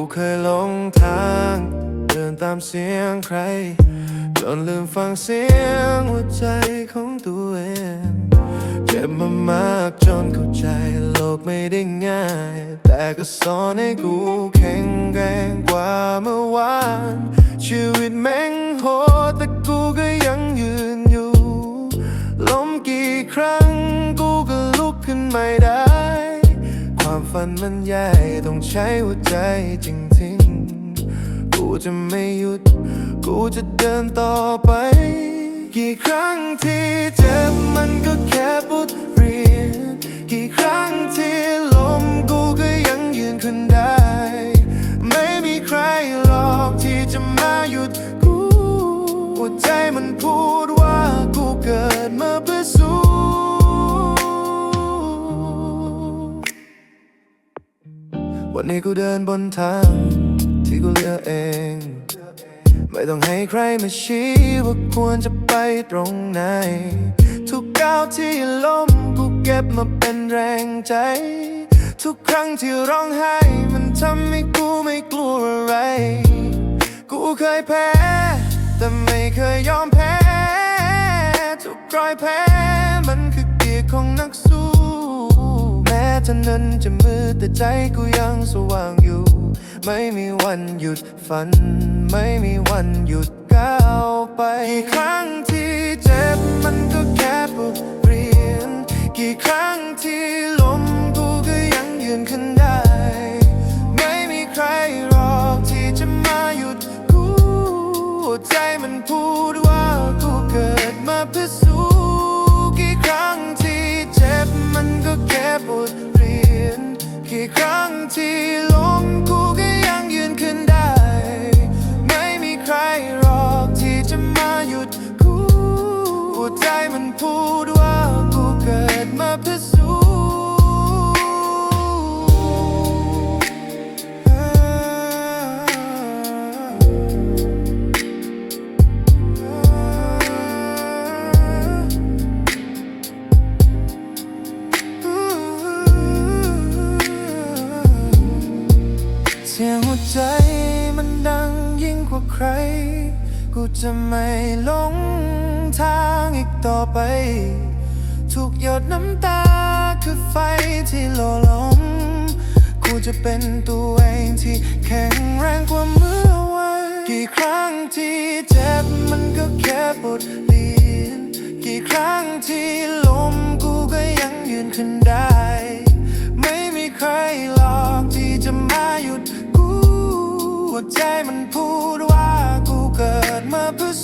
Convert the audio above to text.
กูเคยหลงทาง เดินตามเสียงใคร จนลืมฟังเสียงหัวใจของตัวเอง เจ็บมามากจนเข้าใจโลกไม่ได้ง่าย แต่ก็สอนให้กูแข็งแรงกว่าเมื่อวาน ชีวิตแม่งโหดแต่กูก็ยังยืนอยู่ ล้มกี่ครั้งกูก็ลุกขึ้นไม่ได้ ฝันมันใหญ่ต้องใช้หัวใจจริงๆ กูจะไม่หยุด กูจะเดินต่อไป กี่ครั้งที่เจ็บมันก็แค่บทเรียน กี่ครั้งที่ล้มกูก็ยังยืนขึ้นได้ ไม่มีใครหรอกที่จะมาหยุดกู หัวใจมันพูดว่ากูเกิดมาเพื่อ วันนี้กูเดินบนทางที่กูเลือกเอง ไม่ต้องให้ใครมาชี้ว่าควรจะไปตรงไหน ทุกก้าวที่ล้มกูเก็บมาเป็นแรงใจ ทุกครั้งที่ร้องไห้ มันทำให้กูไม่กลัวอะไร กูเคยแพ้ แต่ไม่เคยยอมแพ้ ทุกรอยแพ้มันคือเกียรติของนักสู้ ถนนจะมืดแต่ใจกูยังสว่างอยู่ ไม่มีวันหยุดฝัน ไม่มีวันหยุดก้าวไปกี่ครั้งที่เจ็บมันก็แค่บทเรียน กี่ครั้งที่ล้มกูก็ยังยืนขึ้นได้ ไม่มีใครหรอกที่จะมาหยุดกู ใจมันพูดว่า มาเพื่อสู้เสียงหัวใจมันดังยิ่งกว่าใคร กูจะไม่หลงทางอีกต่อไป ทุกหยดน้ำตาคือไฟที่หล่อหลอมกูจะเป็นตัวเองที่แข็งแรงกว่าเมื่อวานกี่ครั้งที่เจ็บมันก็แค่บทเรียนกี่ครั้งที่ล้มกูก็ยังยืนขึ้นได้ ไม่มีใครหรอกที่จะมาหยุดกูหัวใจมันพูดว่ากูเกิดมาเพื่อ